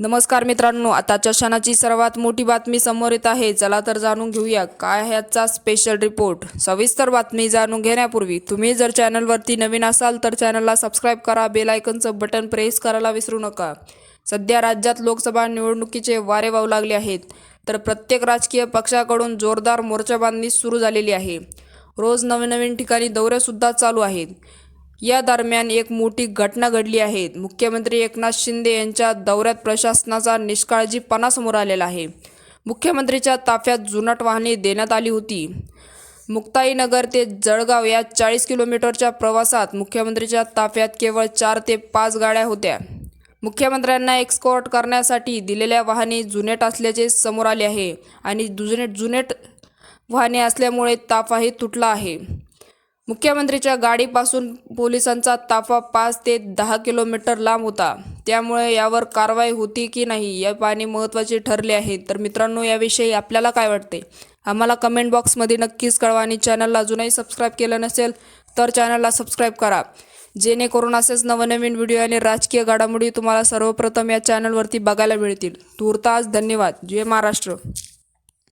नमस्कार मित्रांनो आताच्या क्षणाची सर्वात मोठी बातमी समोर येत आहे. चला तर जाणून घेऊया काय आहे आजचा स्पेशल रिपोर्ट सविस्तर बातमी जाणून घेण्यापूर्वी तुम्ही जर चॅनलवरती नवीन असाल तर चॅनलला सबस्क्राईब करा बेल आयकनचं बटन प्रेस करायला विसरू नका. सध्या राज्यात लोकसभा निवडणुकीचे वारे वाहू लागले आहेत. तर प्रत्येक राजकीय पक्षाकडून जोरदार मोर्चाबांधणी सुरू झालेली आहे. रोज नवीन नवीन ठिकाणी दौरेसुद्धा चालू आहेत. या दरम्यान एक मोठी घटना घडली आहे. मुख्यमंत्री एकनाथ शिंदे यांच्या दौऱ्यात प्रशासनाचा निष्काळजीपणा समोर आलेला आहे. मुख्यमंत्रीच्या ताफ्यात जुनाट वाहने देण्यात आली होती. मुक्ताईनगर ते जळगाव या चाळीस किलोमीटरच्या प्रवासात मुख्यमंत्रीच्या ताफ्यात केवळ चार ते पाच गाड्या होत्या. मुख्यमंत्र्यांना एक्सकॉर्ट करण्यासाठी दिलेल्या वाहने जुनेट असल्याचे समोर आले आहे आणि जुनेट जुनेट वाहने असल्यामुळे ताफाही तुटला आहे. मुख्यमंत्रीच्या गाडीपासून पोलिसांचा ताफा पाच ते दहा किलोमीटर लांब होता. त्यामुळे यावर कारवाई होती की नाही या पाहणे महत्त्वाचे ठरले आहे. तर मित्रांनो याविषयी आपल्याला काय वाटते? आम्हाला कमेंट बॉक्समध्ये नक्कीच कळवा आणि चॅनलला अजूनही सबस्क्राईब केलं नसेल तर चॅनलला सबस्क्राईब करा. जेणेकरून असेच नवनवीन व्हिडिओ आणि राजकीय घडामोडी तुम्हाला सर्वप्रथम या चॅनलवरती बघायला मिळतील. तूर्तास धन्यवाद. जय महाराष्ट्र.